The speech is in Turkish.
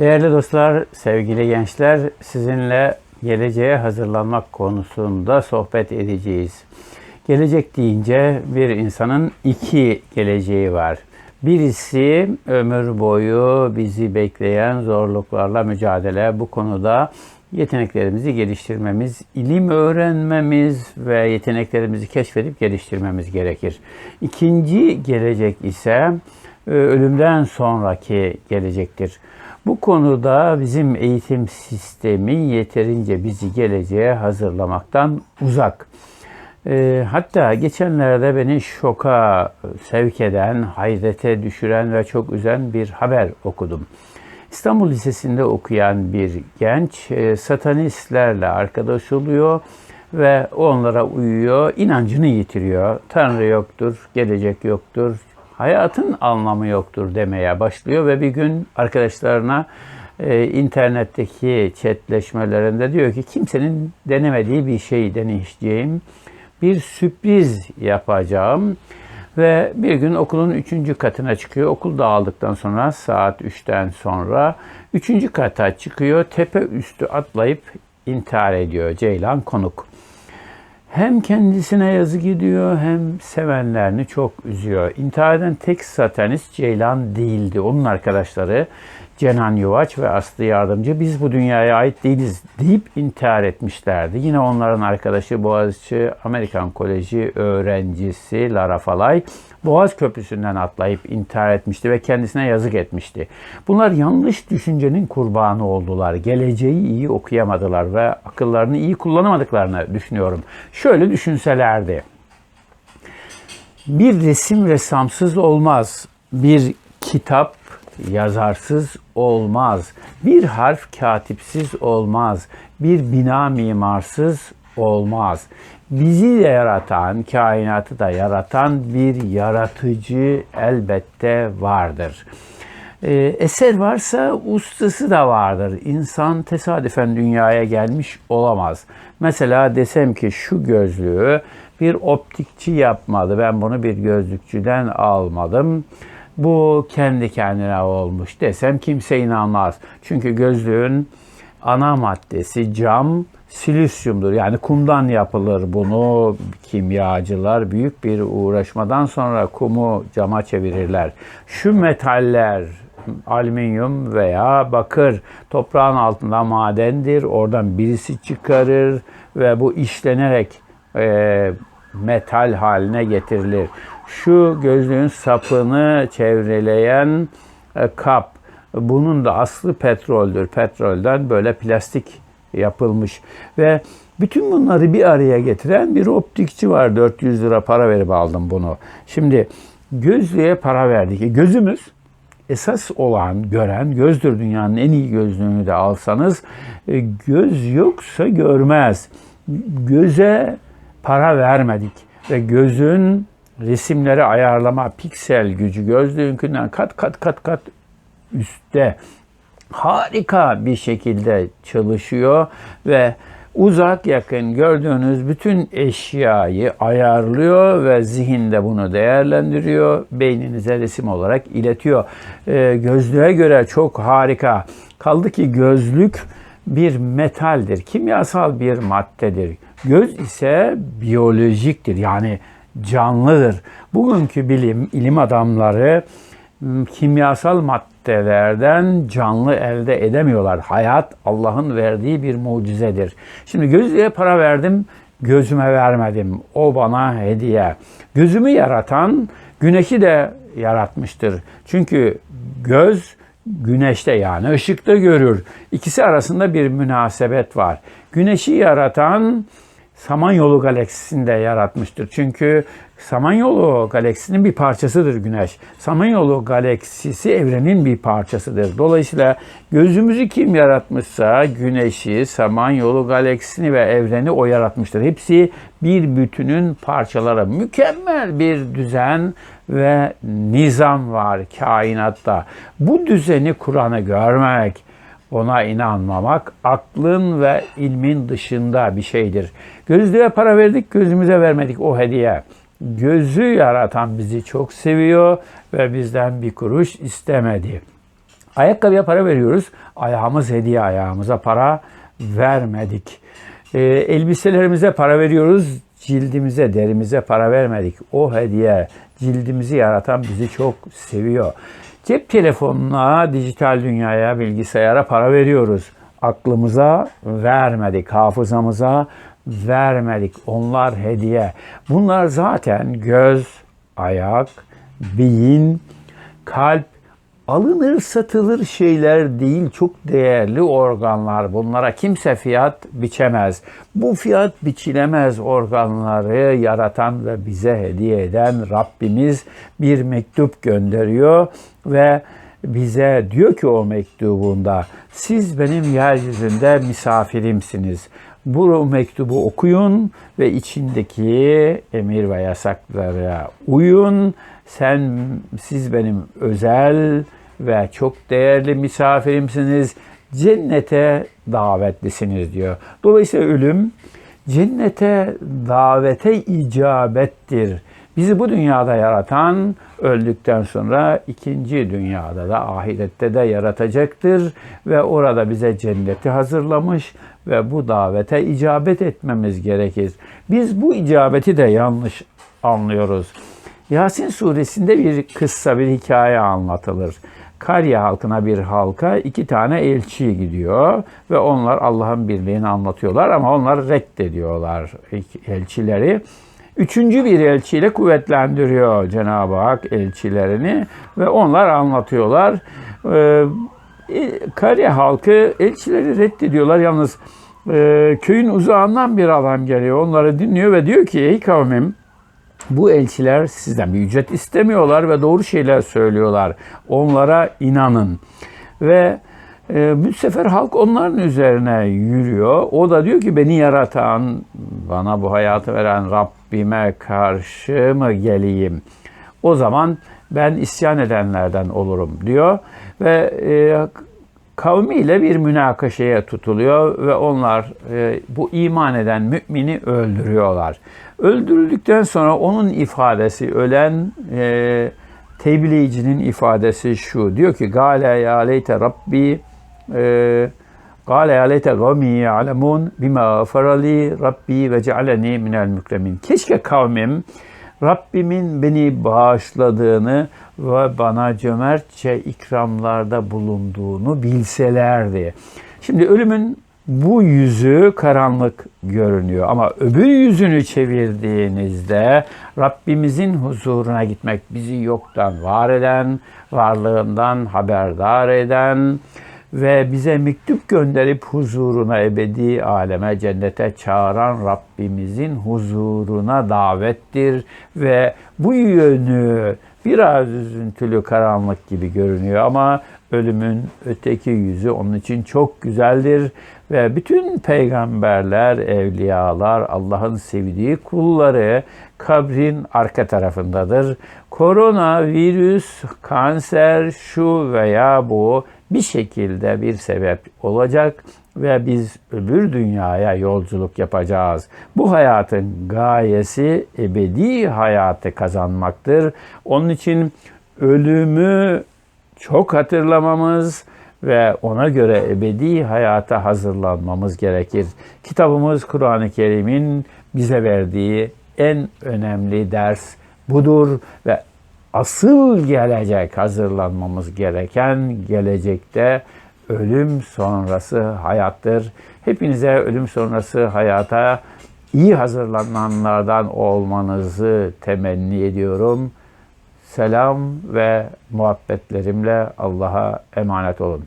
Değerli dostlar, sevgili gençler, sizinle geleceğe hazırlanmak konusunda sohbet edeceğiz. Gelecek deyince bir insanın iki geleceği var. Birisi ömür boyu bizi bekleyen zorluklarla mücadele. Bu konuda yeteneklerimizi geliştirmemiz, ilim öğrenmemiz ve yeteneklerimizi keşfedip geliştirmemiz gerekir. İkinci gelecek ise e, ölümden sonraki gelecektir. Bu konuda bizim eğitim sistemi yeterince bizi geleceğe hazırlamaktan uzak. E, hatta geçenlerde beni şoka sevk eden, hayrete düşüren ve çok üzen bir haber okudum. İstanbul Lisesi'nde okuyan bir genç e, satanistlerle arkadaş oluyor ve onlara uyuyor, inancını yitiriyor. Tanrı yoktur, gelecek yoktur, hayatın anlamı yoktur demeye başlıyor ve bir gün arkadaşlarına e, internetteki chatleşmelerinde diyor ki kimsenin denemediği bir şey deneyeceğim. Bir sürpriz yapacağım. Ve bir gün okulun üçüncü katına çıkıyor. Okul dağıldıktan sonra saat üçten sonra üçüncü kata çıkıyor. Tepe üstü atlayıp intihar ediyor Ceylan Konuk. Hem kendisine yazı gidiyor hem sevenlerini çok üzüyor. İntihar eden tek satanist Ceylan değildi. Onun arkadaşları Cenan Yuvaç ve Aslı Yardımcı biz bu dünyaya ait değiliz deyip intihar etmişlerdi. Yine onların arkadaşı Boğaziçi Amerikan Koleji öğrencisi Lara Falay Boğaz Köprüsü'nden atlayıp intihar etmişti ve kendisine yazık etmişti. Bunlar yanlış düşüncenin kurbanı oldular. Geleceği iyi okuyamadılar ve akıllarını iyi kullanamadıklarını düşünüyorum. Şöyle düşünselerdi. Bir resim ressamsız olmaz. Bir kitap yazarsız olmaz. Bir harf katipsiz olmaz. Bir bina mimarsız olmaz. Bizi de yaratan, kainatı da yaratan bir yaratıcı elbette vardır. Ee, eser varsa ustası da vardır. İnsan tesadüfen dünyaya gelmiş olamaz. Mesela desem ki şu gözlüğü bir optikçi yapmadı. Ben bunu bir gözlükçüden almadım bu kendi kendine olmuş desem kimse inanmaz. Çünkü gözlüğün ana maddesi cam, silisyumdur. Yani kumdan yapılır bunu kimyacılar büyük bir uğraşmadan sonra kumu cama çevirirler. Şu metaller alüminyum veya bakır toprağın altında madendir. Oradan birisi çıkarır ve bu işlenerek e, metal haline getirilir. Şu gözlüğün sapını çevreleyen e, kap, bunun da aslı petroldür. Petrolden böyle plastik yapılmış ve bütün bunları bir araya getiren bir optikçi var. 400 lira para verip aldım bunu. Şimdi gözlüğe para verdik. Gözümüz esas olan, gören gözdür dünyanın en iyi gözlüğünü de alsanız e, göz yoksa görmez. Göze para vermedik ve gözün resimleri ayarlama piksel gücü gözlüğünkinden kat kat kat kat üstte harika bir şekilde çalışıyor ve uzak yakın gördüğünüz bütün eşyayı ayarlıyor ve zihinde bunu değerlendiriyor. Beyninize resim olarak iletiyor. Ee, gözlüğe göre çok harika. Kaldı ki gözlük bir metaldir, kimyasal bir maddedir. Göz ise biyolojiktir yani canlıdır. Bugünkü bilim, ilim adamları kimyasal maddelerden canlı elde edemiyorlar. Hayat Allah'ın verdiği bir mucizedir. Şimdi gözlüğe para verdim, gözüme vermedim. O bana hediye. Gözümü yaratan güneşi de yaratmıştır. Çünkü göz güneşte yani ışıkta görür. İkisi arasında bir münasebet var. Güneşi yaratan Samanyolu galaksisinde yaratmıştır. Çünkü Samanyolu galaksisinin bir parçasıdır Güneş. Samanyolu galaksisi evrenin bir parçasıdır. Dolayısıyla gözümüzü kim yaratmışsa Güneş'i, Samanyolu galaksisini ve evreni o yaratmıştır. Hepsi bir bütünün parçaları. Mükemmel bir düzen ve nizam var kainatta. Bu düzeni Kur'an'ı görmek, ona inanmamak aklın ve ilmin dışında bir şeydir. Gözlüğe para verdik, gözümüze vermedik o hediye. Gözü yaratan bizi çok seviyor ve bizden bir kuruş istemedi. Ayakkabıya para veriyoruz. Ayağımız hediye ayağımıza para vermedik. Ee, elbiselerimize para veriyoruz. Cildimize, derimize para vermedik. O hediye cildimizi yaratan bizi çok seviyor. Cep telefonuna, dijital dünyaya, bilgisayara para veriyoruz. Aklımıza vermedik, hafızamıza vermedik. Onlar hediye. Bunlar zaten göz, ayak, beyin, kalp, alınır satılır şeyler değil çok değerli organlar bunlara kimse fiyat biçemez. Bu fiyat biçilemez organları yaratan ve bize hediye eden Rabbimiz bir mektup gönderiyor ve bize diyor ki o mektubunda siz benim yeryüzünde misafirimsiniz. Bu mektubu okuyun ve içindeki emir ve yasaklara uyun. Sen siz benim özel ve çok değerli misafirimsiniz. Cennete davetlisiniz diyor. Dolayısıyla ölüm cennete davete icabettir. Bizi bu dünyada yaratan öldükten sonra ikinci dünyada da ahirette de yaratacaktır ve orada bize cenneti hazırlamış ve bu davete icabet etmemiz gerekir. Biz bu icabeti de yanlış anlıyoruz. Yasin suresinde bir kıssa, bir hikaye anlatılır. Karye halkına bir halka iki tane elçi gidiyor ve onlar Allah'ın birliğini anlatıyorlar ama onlar reddediyorlar elçileri. Üçüncü bir elçiyle kuvvetlendiriyor Cenab-ı Hak elçilerini ve onlar anlatıyorlar. Ee, Karye halkı elçileri reddediyorlar. Yalnız e, köyün uzağından bir adam geliyor. Onları dinliyor ve diyor ki ey kavmim bu elçiler sizden bir ücret istemiyorlar ve doğru şeyler söylüyorlar. Onlara inanın. Ve e, bu sefer halk onların üzerine yürüyor. O da diyor ki beni yaratan, bana bu hayatı veren Rabbime karşı mı geleyim? O zaman ben isyan edenlerden olurum diyor. Ve e, kavmiyle bir münakaşaya tutuluyor ve onlar e, bu iman eden mümini öldürüyorlar. Öldürüldükten sonra onun ifadesi ölen e, tebliğcinin ifadesi şu. Diyor ki Gale ya leyte Rabbi e, Gale ya leyte gavmi ya'lemun bima farali Rabbi ve cealeni minel mükremin. Keşke kavmim Rabbimin beni bağışladığını ve bana cömertçe ikramlarda bulunduğunu bilselerdi. Şimdi ölümün bu yüzü karanlık görünüyor ama öbür yüzünü çevirdiğinizde Rabbimizin huzuruna gitmek bizi yoktan var eden, varlığından haberdar eden ve bize mektup gönderip huzuruna ebedi aleme cennete çağıran Rabbimizin huzuruna davettir ve bu yönü biraz üzüntülü karanlık gibi görünüyor ama ölümün öteki yüzü onun için çok güzeldir ve bütün peygamberler, evliyalar, Allah'ın sevdiği kulları kabrin arka tarafındadır. Korona, virüs, kanser, şu veya bu bir şekilde bir sebep olacak ve biz öbür dünyaya yolculuk yapacağız. Bu hayatın gayesi ebedi hayatı kazanmaktır. Onun için ölümü çok hatırlamamız ve ona göre ebedi hayata hazırlanmamız gerekir. Kitabımız Kur'an-ı Kerim'in bize verdiği en önemli ders budur ve asıl gelecek hazırlanmamız gereken gelecekte ölüm sonrası hayattır. Hepinize ölüm sonrası hayata iyi hazırlananlardan olmanızı temenni ediyorum. Selam ve muhabbetlerimle Allah'a emanet olun.